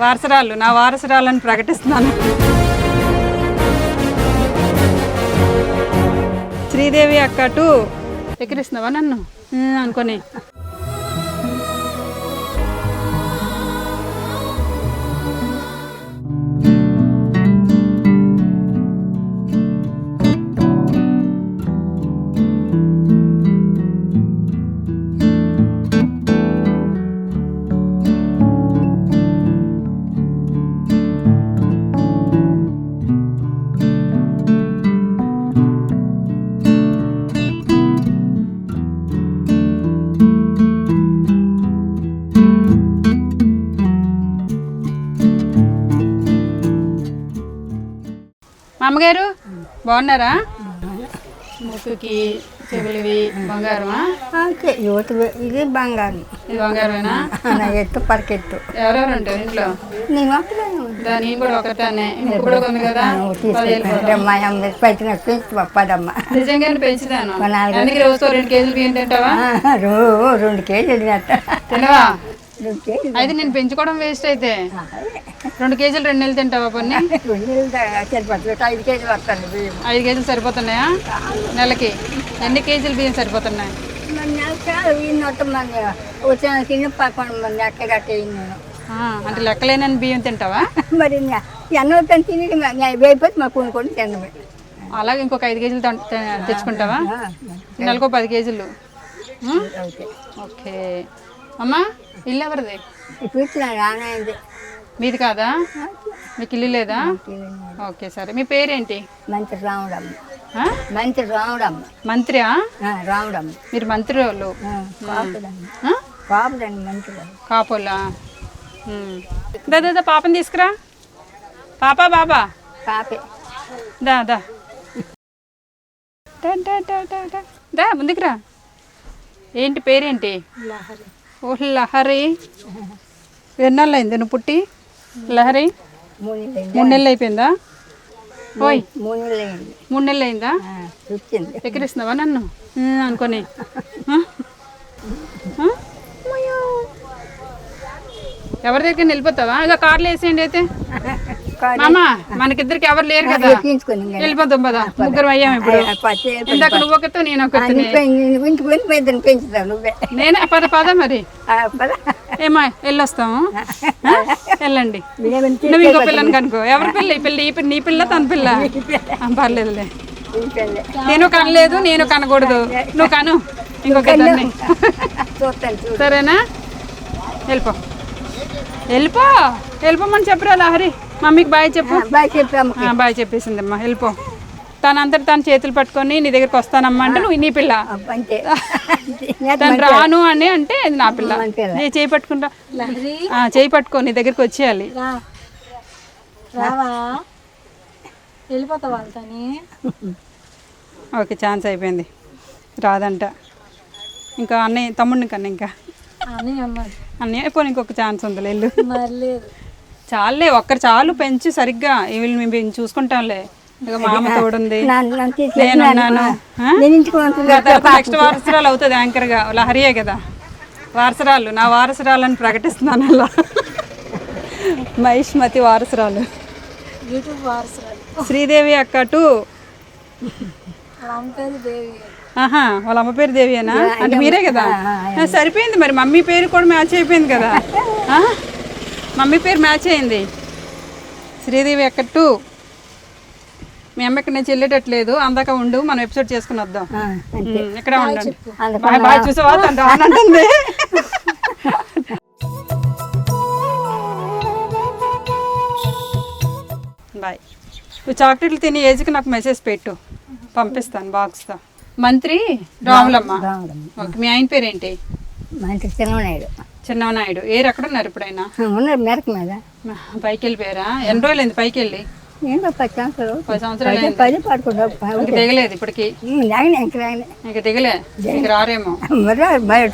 వారసరాలు నా వారసరాలను ప్రకటిస్తున్నాను. శ్రీదేవి అక్కటు ఎక్కిరిస్తున్నావా నన్ను? అనుకొని. అమ్మగారు బాగున్నారా? ముక్కుకి చెవులవి బంగారమా? యువత ఇది బంగారం. ఇది బంగారమేనా? నా ఎత్తు పరకెత్తు. ఎవరెవరు ఉంటారు ఇంట్లో? నేను. దా, నేను కూడా ఒకటానే ఉంది కదా? పెంచు నిజంగానే పెంచుతాను. అందుకే రోజుకో రెండు కేజీలు బియ్యం తింటావా? రో రెండు కేజీలు తినవా? అయితే నేను పెంచుకోవడం వేస్ట్ అయితే. రెండు కేజీలు రెండు నెలలు తింటావా సరిపోతుంది. ఐదు కేజీలు వస్తాను బియ్యం. ఐదు కేజీలు సరిపోతున్నాయా? నెలకి. ఎన్ని కేజీలు బియ్యం సరిపోతున్నాయి? అంటే లెక్కలేనని బియ్యం తింటావా? మరి ఎన్నో వస్తాను తిని అయిపోతే మాకు కొనుక్కొని తినమే అలాగే ఇంకొక ఐదు కేజీలు తెచ్చుకుంటావా? నెలకు పది కేజీలు? ఓకే. అమ్మా ఇల్లు ఎవరిది? ఇప్పుడు మీది కాదా? మీకు. ఇల్లు లేదా? ఓకే సరే. మీ పేరేంటి? మంచి రాముడమ్మ? మంచి రాముడమ్మ. మంత్రియా? ఆ, రాముడమ్మ. మీరు మంత్రి వాళ్ళు మంచిగా కాపోలా. దా దా, పాపని తీసుకురా. పాపా బాబా? కాపే దా దా. దా, దా, దా, దా, దా. దా ముందుకు రా ఏంటి పేరేంటి? ఓ లహరి. ఎన్నాళ్ళు అయింది నువ్వు పుట్టి? లహరి? మూడు నెలలు అయిపోయిందా? ఓయ్. మూడు నెలలు మూడు నెలలు అయిందా? ఎక్కిరిస్తున్నావా నన్ను? అనుకొని. ఎవరి దగ్గర వెళ్ళిపోతావా? ఇక కార్లో వేసేయండి అయితే. మామ మనకిద్దరికి ఎవరు లేరు కదా. వెళ్ళిపోతాం పదా. ముగ్గురు అయ్యాం ఇప్పుడు. ఇందాక నువ్వు ఒకతో నేను ఒకరిని నువ్వే నేనే? పద పద మరి. ఏమా వెళ్ళొస్తాము? వెళ్ళండి. నువ్వు ఇంకో పిల్లని కనుకో ఎవరి పిల్ల? ఈ పిల్ల ఈ పిల్ల నీ పిల్ల తన పిల్ల? పర్లేదులే. నేను కనలేదు నేను కనకూడదు. నువ్వు కను. ఇంకొక సరేనా? వెళ్ళిపో. వెళ్ళిపో. వెళ్ళిపోమని చెప్పరా లహరి మమ్మీకి బాయ్ చెప్పు. బాగా చెప్పాము ఆ, బాయ్ చెప్పేసిందమ్మా. వెళ్ళిపో. తనంతట తన చేతులు పట్టుకొని నీ దగ్గరికి వస్తానమ్మా అంటే నువ్వు నీ పిల్ల. తను రాను అని అంటే ఇది నా పిల్ల. నీ చేయి పట్టుకుంటా ఆ, చేయి పట్టుకో నీ దగ్గరికి వచ్చేయాలి. ఓకే ఛాన్స్ అయిపోయింది. రాదంట. ఇంకా అన్నయ్య తమ్ముడిని కన్నా ఇంకా. అన్నయ్య పోనీ ఇంకొక ఛాన్స్ ఉంది వెళ్ళు. చాలులే ఒక్కరు చాలు పెంచి సరిగ్గా వీళ్ళు మేము చూసుకుంటాంలే. ఇక మా అమ్మ తోడుంది. నేనున్నాను నెక్స్ట్ వారసరాలు అవుతుంది యాంకర్గా. లహరియే కదా. వారసరాలు. నా వారసరాలను ప్రకటిస్తున్నాను అలా. మహిష్మతి వారసరాలు. యూట్యూబ్ వారసురాలు. శ్రీదేవి అక్క టూ. వాళ్ళ అమ్మ పేరు దేవి ఆహా వాళ్ళ అమ్మ పేరు దేవియేనా అంటే మీరే కదా? సరిపోయింది మరి. మమ్మీ పేరు కూడా మ్యాచ్ అయిపోయింది కదా? ఆ? మమ్మీ పేరు మ్యాచ్ అయింది. శ్రీదేవి అక్క టూ. మీ అమ్మ ఇక్కడ నేను చెల్లేటట్లేదు అందాక ఉండు మనం ఎపిసోడ్ చేసుకుని వద్దాం. ఇక్కడే ఉండండి. బాయ్ చూసావా? బాయ్. నువ్వు చాక్లెట్లు తిని ఏజ్కి నాకు మెసేజ్ పెట్టు. పంపిస్తాను బాక్స్తో. మంత్రి రాములమ్మ. ఓకే మీ ఆయన పేరేంటి? చిన్ననాయుడు. చిన్ననాయుడు. ఏరు ఎక్కడున్నారు ఇప్పుడైనా? ఉన్నారు మెరక మీద. పైకి వెళ్ళిపోయారా ఎన్ని రోజులు అయింది పైకి వెళ్ళి ఏంటో పది సంవత్సరాలు పది సంవత్సరాలు పది ఇంక దిగలేదు ఇప్పటికి? ఇంక దిగలే. ఇంక రారేమో? మరి బయట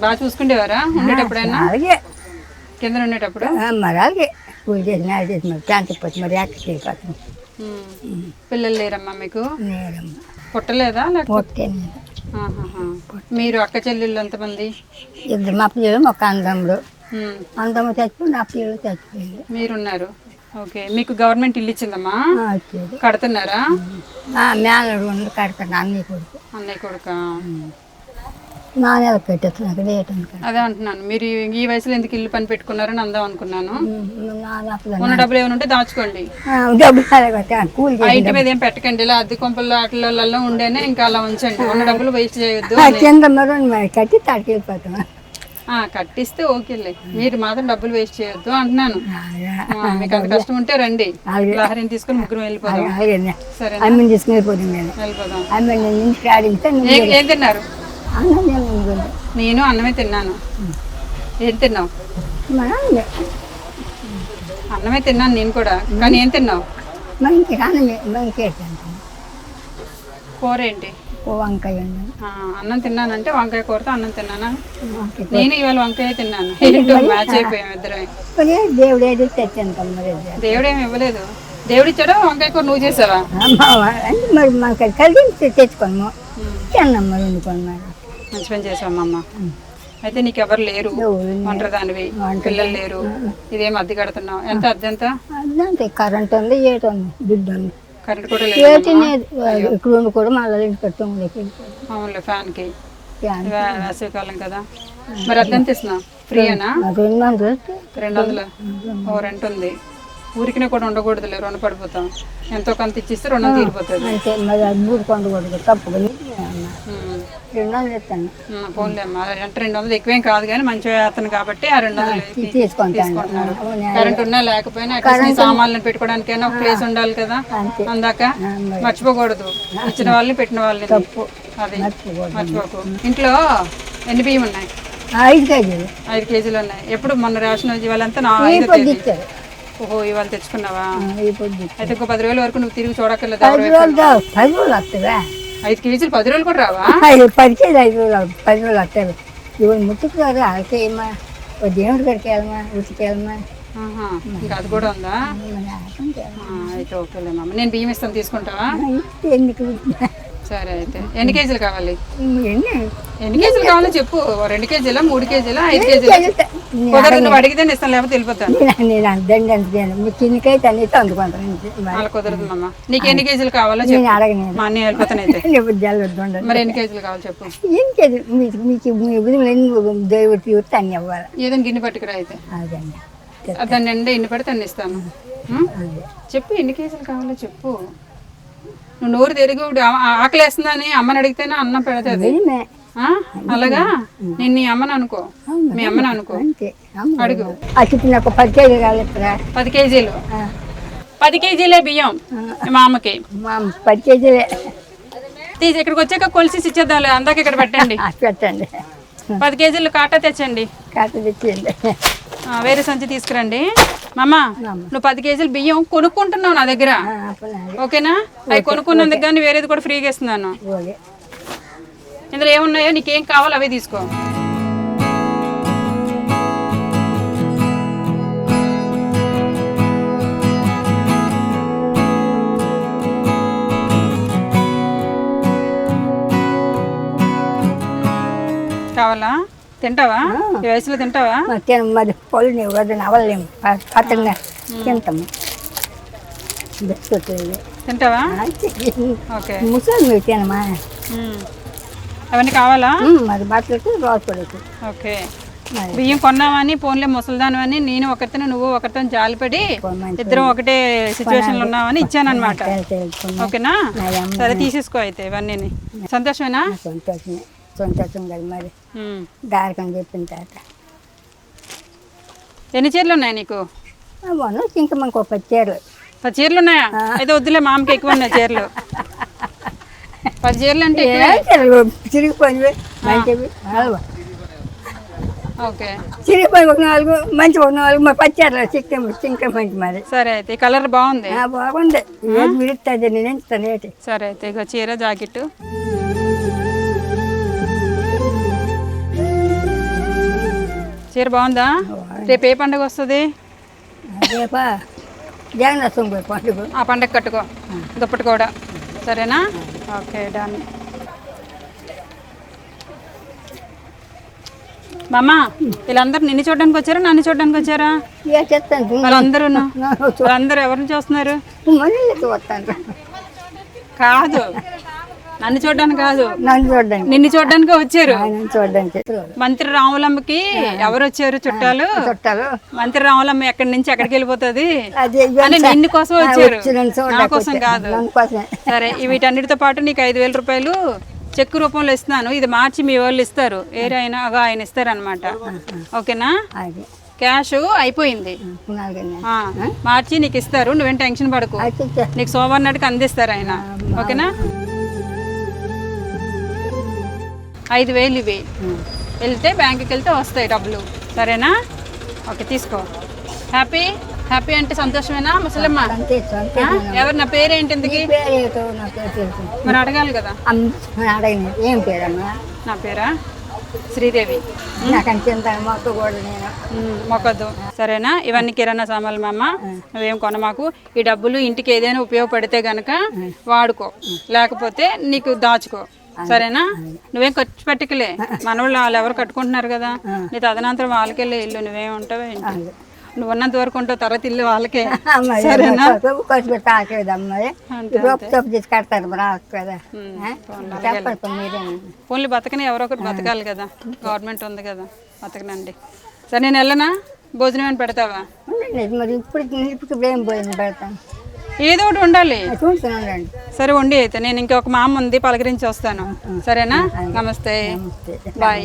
బాగా చూసుకుండేవారా ఉండేటప్పుడైనా? అలాగే. కింద ఉండేటప్పుడు? మరి అలాగే. పూజ చేసి నేల చేసి మరి శాంతి పోతే మరి యాక్ట్ చేయకపోతాం. ఉమ్. పిల్లలు లేరమ్మా మీకు? నేరమ్మ పుట్టలేదా లేకపోతే. మీరు అక్క చెల్లెళ్ళు ఎంతమంది? ఇద్దరు మా పిల్లలు ఒక అందముడు ఉమ్. అందమ్మ చచ్చిపోయి నా పిల్లలు చచ్చిపోయింది. మీరున్నారు. ఓకే. మీకు గవర్నమెంట్ ఇల్లు ఇచ్చిందమ్మా? కడుతున్నారా? మేనడు ఉండి కడతాను అన్నీ కొడుకు. అన్నయ్య కొడుక? నా నెల పెట్టేస్తాను అక్కడ వేయటానికి అదే అంటున్నాను. మీరు ఈ వయసులో ఎందుకు ఇల్లు పని పెట్టుకున్నారని అందాం అనుకున్నాను. ఉన్న డబ్బులు ఏమైనా ఉంటే దాచుకోండి. డబ్బులు కూలి ఇంటి మీద ఏం పెట్టకండి ఇలా అద్దె కొంపల్లో వాటిలలో ఉండేనే ఇంకా అలా ఉంచండి. ఉన్న డబ్బులు వేస్ట్ చేయొద్దు కింద మరో కట్టి తాడికి వెళ్ళిపోతాం. ఆ, కట్టిస్తే ఓకేలే. మీరు మాత్రం డబ్బులు వేస్ట్ చేయొద్దు అంటున్నాను. మీకు అంత కష్టం ఉంటే రండి. లహరిని తీసుకొని ముగ్గురు వెళ్ళిపోదాం. సరే తీసుకుని వెళ్ళిపోదాం ఏ- ఏం తిన్నారు? అన్నం నేను అన్నమే తిన్నాను. ఏం తిన్నావు? అన్నమే తిన్నాను నేను కూడా. కానీ ఏం తిన్నావు? మా ఇంటికి అన్నమే మా ఇంటికి కూర ఏంటి వంకాయ అన్నం తిన్నానంటే వంకాయ కూరతో అన్నం తిన్నానా. నేను ఇవాళ వంకాయ తిన్నాను. మ్యాచ్ అయిపోయాం ఇద్దరం మరి దేవుడు ఏది తెచ్చాను దేవుడు ఏమి ఇవ్వలేదు. దేవుడు ఇచ్చాడా వంకాయ కూర నువ్వు చేసావా? మరి తెచ్చుకోము. తిన్నాం మరి వండుకోను మరి. మంచి పని చేసావమ్మా అమ్మ అయితే నీకు ఎవరు లేరు ఎవరు ఒంటరి దానివి పిల్లలు లేరు ఇదేం అద్దె కడుతున్నావు? ఎంత అద్దె ఎంత అదంతే కరెంట్ ఉంది ఏటి ఉంది దుడ్డు ఉంది కరెంట్ కూడా లేదు ఉండి కూడా మళ్ళీ ఇంటి కట్టు అవునులే ఫ్యాన్కి వేసవికాలం కదా. మరి అద్దె ఎంత ఇస్తున్నావు? ఫ్రీయేనా? రెండు వందలు. రెండు వందలు? ఓ రెంట్ ఉంది. ఊరికినే కూడా ఉండకూడదులే రుణ పడిపోతాం ఎంతో కొంత ఇచ్చిస్తే రుణం తీరిపోతుంది. అంతే మరి అది బూరు కొండకూడదు తప్పుకొని ఉమ్. రెండు వందలు ఉమ్, పోన్లే అమ్మా. అంటే రెండు వందలు ఎక్కువేం కాదు కానీ మంచి అతను కాబట్టి ఆ రెండు వందలు తీసుకుంటున్నారు కరెంట్ ఉన్నా లేకపోయినా అట్లీస్ట్ నీ సామాన్లను పెట్టుకోవడానికైనా ఒక ప్లేస్ ఉండాలి కదా. అందాక మర్చిపోకూడదు. ఇచ్చిన వాళ్ళని పెట్టిన వాళ్ళని. అది. మర్చిపోకు. ఇంట్లో ఎన్ని బియ్యం ఉన్నాయి? ఐదు కేజీలు. ఐదు కేజీలు ఉన్నాయి. ఎప్పుడు? మొన్న రేషన్ ఇవాళంతా నా ఐదో ఓహో ఇవాళ తెచ్చుకున్నావా? అయితే ఇంకో పది రోజుల వరకు నువ్వు తిరిగి చూడక్కర్లేదు. పది రోజులు దా- పది రోజులు వస్తావా ఐదు కేజీలు పది రోజులు కూడా రావా? ఐదు పది కేజీలు ఐదు రోజులు. పది రోజులు వస్తాయి ఇవాళ ముట్టుకు కాదు ఏమా ఓ దేవుడి కాడికి వెళ్ళమా? ఉతికి వెళ్ళమా? ఇంకా అది కూడా ఉందా? అయితే ఓకేలే మామ. నేను బియ్యం ఇస్తాను తీసుకుంటావా? ఎందుకు సరే అయితే. ఎన్ని కేజీలు కావాలి? ఎన్ని? ఎన్ని కేజీలు కావాలో చెప్పు. రెండు కేజీలా మూడు కేజీలా ఐదు కేజీలా? కుదరదు నువ్వు అడిగితే ఇస్తాను లేకపోతే వెళ్ళిపోతాను నేను నేను అంతండి అంత మీ చిన్నకైతే అన్నిటి అందుకుంటాను అలా కుదరదు మామ. నీకు ఎన్ని కేజీలు కావాలో నేను అడగను మా వెళ్ళిపోతాను అయితే. మరి ఎన్ని కేజీలు కావాలి చెప్పు. ఏం చేదు మీకు మీకు ఎన్ని దేవుడు తీర్చి అన్ని అవ్వాలి ఏదైనా గిన్నె పట్టుకురా అయితే. అదండి దాన్ని ఎన్ని పడితే అన్ని ఇస్తాను? చెప్పు ఎన్ని కేజీలు కావాలో చెప్పు. నువ్వు నోరు తిరిగి ఇప్పుడు ఆ- ఆ- ఆకలి వేస్తుందని అమ్మని అడిగితేనే అన్నం పెడుతుంది? అలాగా? నేను నీ అమ్మని అనుకో. మీ అమ్మని అనుకో. అడుగు. నాకు పది కేజీలు కావాలి పది కేజీలు. పది కేజీలే బియ్యం మా అమ్మకి పది కేజీలే. తీసి ఇక్కడికి వచ్చాక కొలిసి ఇచ్చేద్దాంలే అందాక ఇక్కడ పెట్టండి. పెట్టండి. పది కేజీలు కాటా తెచ్చండి. కాట తెచ్చేయండి. వేరే సంచి తీసుకురండి. మామ నువ్వు పది కేజీలు బియ్యం కొనుక్కుంటున్నావు నా దగ్గర. ఓకేనా? అవి కొనుక్కున్నందుకు కానీ వేరేది కూడా ఫ్రీగా ఇస్తున్నాను. ఇందులో ఏమున్నాయో నీకేం కావాలో అవే తీసుకో. కావాలా? తింటావా? ఈ వయసులో తింటావా? తిన మరి పళ్ళు నీవు కదా నవ్వలేము. పచ్చగా తింటాము. బిస్కెట్లు. తింటావా. ఓకే. ముసలి తినమా. అవన్నీ కావాలా? మరి బట్టలకి రోజు పడకు ఓకే. బియ్యం కొన్నామని పోన్లే ముసలిదాను అని నేను ఒకరితో నువ్వు ఒకరితో జాలిపడి ఇద్దరం ఒకటే సిచ్యువేషన్లో ఉన్నామని ఇచ్చానమాట తెలుసుకున్నా ఓకేనా? సరే తీసేసుకో అయితే ఇవన్నీ సంతోషమేనా? సంతోషమే. సంతోషం కదా మరి. చెప్పిన తర్వాత. ఎన్ని చీరలు ఉన్నాయి నీకు? ఇంకా మనకు ఒక పది చీరలు. పది చీరలు ఉన్నాయా? అయితే వద్దులే మామకి ఎక్కువ ఉన్నాయి చీరలు. పది చీరలు అంటే చిరిగిపోయినవి మంచివి ఓకే. చిరిగిపోయి ఒక నాలుగు మంచి ఒక నాలుగు మరి పది చీరలు చిక్క ఇంకా మంచి మరి. సరే అయితే కలర్ బాగుంది. బాగుంది. విడుతుంది నేను ఎంచుతాను ఏంటి సరే అయితే ఇక చీర జాకెట్ చీర బాగుందా? రేపు ఏ పండుగ వస్తుంది? రేపా? జగన్నాథం పండుగ. ఆ పండగ కట్టుకో. దుప్పటి కూడా సరేనా? ఓకే డన్ మామ వీళ్ళందరూ నిన్ను చూడడానికి వచ్చారా నన్ను చూడడానికి వచ్చారా? వాళ్ళందరూ వాళ్ళందరూ ఎవరిని చూస్తున్నారు? కాదు. నన్ను చూడడానికి కాదు. నన్ను చూడడానికి. నిన్ను చూడడానికి వచ్చారు. చూడడానికి. మంత్రి రాములమ్మకి ఎవరు వచ్చారు? చుట్టాలు? చుట్టాలు. మంత్రి రాములమ్మ ఎక్కడి నుంచి ఎక్కడికి వెళ్ళిపోతుంది? అని నిన్ను కోసం వచ్చారు. నా కోసం కాదు. సరే వీటన్నిటితో పాటు నీకు ఐదు వేల రూపాయలు చెక్కు రూపంలో ఇస్తున్నాను. ఇది మార్చి మీ వాళ్ళు ఇస్తారు. ఏరే అయినా అగా ఆయన ఇస్తారనమాట ఓకేనా? క్యాష్ అయిపోయింది. మార్చి నీకు ఇస్తారు. నువ్వేం టెన్షన్ పడకు. నీకు సోమవారం నాటికి అందిస్తారు ఆయన. ఓకేనా? ఐదు వేలు ఇవి. వెళ్తే బ్యాంకుకి వెళ్తే వస్తాయి డబ్బులు. సరేనా? ఓకే తీసుకో. హ్యాపీ? హ్యాపీ అంటే సంతోషమేనా? ముసలమ్మ? ఎవరు నా పేరేంటి ఇంతకి తెలుసు. మరి అడగాలి కదా. ఏం పేరమ్మా? నా పేరా? శ్రీదేవి. మొక్కద్దు. సరేనా? ఇవన్నీ కిరాణా సామాన్లు మా అమ్మ నువ్వేం కొనమాకు. ఈ డబ్బులు ఇంటికి ఏదైనా ఉపయోగపడితే గనక వాడుకో. లేకపోతే నీకు దాచుకో. సరేనా? నువ్వేం ఖర్చు పెట్టుకులే. మనవాళ్ళు వాళ్ళు ఎవరు కట్టుకుంటున్నారు కదా? నీ తదనంతరం వాళ్ళకెళ్ళే ఇల్లు నువ్వేం ఉంటావు నువ్వు ఉన్నంత వరకు ఉంటావు తర్వాత ఇల్లు వాళ్ళకే. సరేనా? ఖర్చు పెట్టి కడతారు కదా. ఓన్లీ బతకని ఎవరో ఒకటి బతకాలి కదా. గవర్నమెంట్ ఉంది కదా బతకనండి. సరే నేను వెళ్ళనా? భోజనం ఏమైనా పెడతావా? మరి ఇప్పుడు ఇప్పుడు ఏం పోయింది పెడతాను ఏదో ఒకటి ఉండాలి. చూస్తున్నాను సరే ఉండి అయితే. నేను ఇంకొక మామ ఉంది పలకరించి వస్తాను. సరేనా? నమస్తే. బాయ్.